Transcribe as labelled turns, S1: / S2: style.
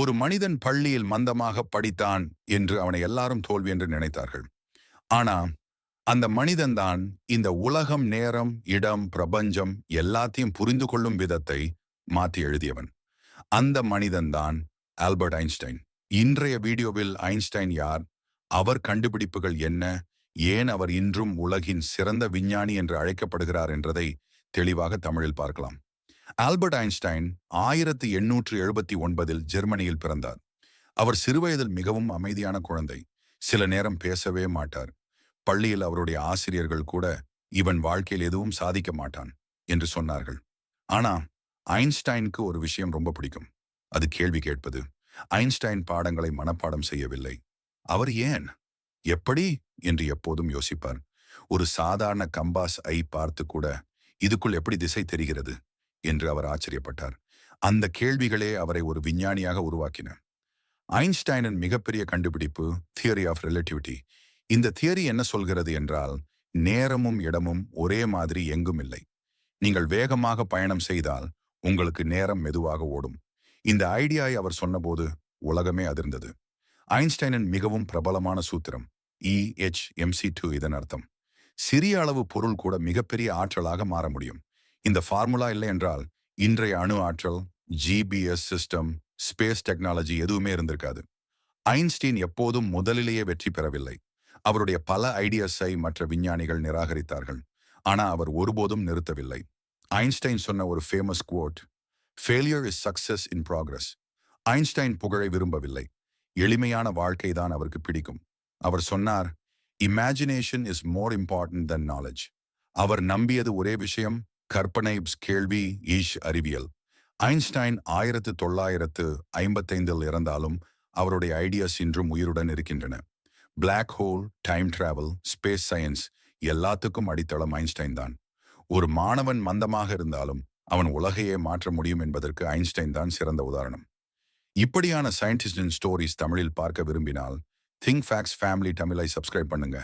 S1: ஒரு மனிதன் பள்ளியில் மந்தமாக படித்தான் என்று அவனை எல்லாரும் தோல்வி என்று நினைத்தார்கள். ஆனா அந்த மனிதன்தான் இந்த உலகம் நேரம் இடம் பிரபஞ்சம் எல்லாத்தையும் புரிந்து கொள்ளும் விதத்தை மாற்றி எழுதியவன். அந்த மனிதன்தான் ஆல்பர்ட் ஐன்ஸ்டைன். இன்றைய வீடியோவில் ஐன்ஸ்டைன் யார் அவர் கண்டுபிடிப்புகள் என்ன ஏன் அவர் இன்றும் உலகின் சிறந்த விஞ்ஞானி என்று அழைக்கப்படுகிறார் என்றதை தெளிவாக தமிழில் பார்க்கலாம். ஆல்பர்ட் ஐன்ஸ்டைன் ஆயிரத்தி எண்ணூற்று எழுபத்தி ஒன்பதில் ஜெர்மனியில் பிறந்தார். அவர் சிறுவயதில் மிகவும் அமைதியான குழந்தை. சில நேரம் பேசவே மாட்டார். பள்ளியில் அவருடைய ஆசிரியர்கள் கூட இவன் வாழ்க்கையில் எதுவும் சாதிக்க மாட்டான் என்று சொன்னார்கள். ஆனா ஐன்ஸ்டைனுக்கு ஒரு விஷயம் ரொம்ப பிடிக்கும். அது கேள்வி கேட்பது. ஐன்ஸ்டைன் பாடங்களை மனப்பாடம் செய்யவில்லை. அவர் ஏன்? எப்படி? என்று எப்போதும் யோசிப்பார். ஒரு சாதாரண கம்பாஸ் ஐ பார்த்து கூட இதுக்குள் எப்படி திசை தெரிகிறது? என்று அவர் ஆச்சரியப்பட்டார். அந்த கேள்விகளே அவரை ஒரு விஞ்ஞானியாக உருவாக்கின. ஐன்ஸ்டைனின் மிகப்பெரிய கண்டுபிடிப்பு தியரி ஆஃப் ரிலேட்டிவிட்டி. இந்த தியரி என்ன சொல்கிறது என்றால் நேரமும் இடமும் ஒரே மாதிரி எங்கும் இல்லை. நீங்கள் வேகமாக பயணம் செய்தால் உங்களுக்கு நேரம் மெதுவாக ஓடும். இந்த ஐடியாவை அவர் சொன்னபோது உலகமே அதிர்ந்தது. ஐன்ஸ்டைனின் மிகவும் பிரபலமான சூத்திரம் இ எச் எம்சி டூ இதன் அர்த்தம். சிறிய அளவு பொருள் கூட மிகப்பெரிய ஆற்றலாக மாற முடியும். இந்த ஃபார்முலா இல்லை என்றால் இன்றைய அணு ஆற்றல் ஜிபிஎஸ் சிஸ்டம் ஸ்பேஸ் டெக்னாலஜி எதுவுமே இருந்திருக்காது. ஐன்ஸ்டீன் எப்போதும் முதலிலேயே வெற்றி பெறவில்லை. அவருடைய பல ஐடியாஸை மற்ற விஞ்ஞானிகள் நிராகரித்தார்கள். ஆனா அவர் ஒருபோதும் நிறுத்தவில்லை. ஐன்ஸ்டைன் சொன்ன ஒரு famous quote failure is success in progress Einstein புகழை விரும்பவில்லை. எளிமையான வாழ்க்கை தான் அவருக்கு பிடிக்கும். அவர் சொன்னார் imagination is more important than knowledge அவர் நம்பியது ஒரே விஷயம் கற்பனை கேள்வி ஈஷ் அறிவியல். ஐன்ஸ்டைன் ஆயிரத்து தொள்ளாயிரத்து ஐம்பத்தைந்தில் இறந்தாலும் அவருடைய ஐடியாஸ் இன்றும் உயிருடன் இருக்கின்றன. Black hole time travel space science எல்லாத்துக்கும் அடித்தளம் ஐன்ஸ்டைன் தான். ஒரு மாணவன் மந்தமாக இருந்தாலும் அவன் உலகையே மாற்ற முடியும் என்பதற்கு ஐன்ஸ்டைன் தான் சிறந்த உதாரணம். இப்படியான சயின்டிஸ்டின் ஸ்டோரிஸ் தமிழில் பார்க்க விரும்பினால் திங்க் ஃபேக்ஸ் ஃபேமிலி தமிழை சப்ஸ்கிரைப் பண்ணுங்க.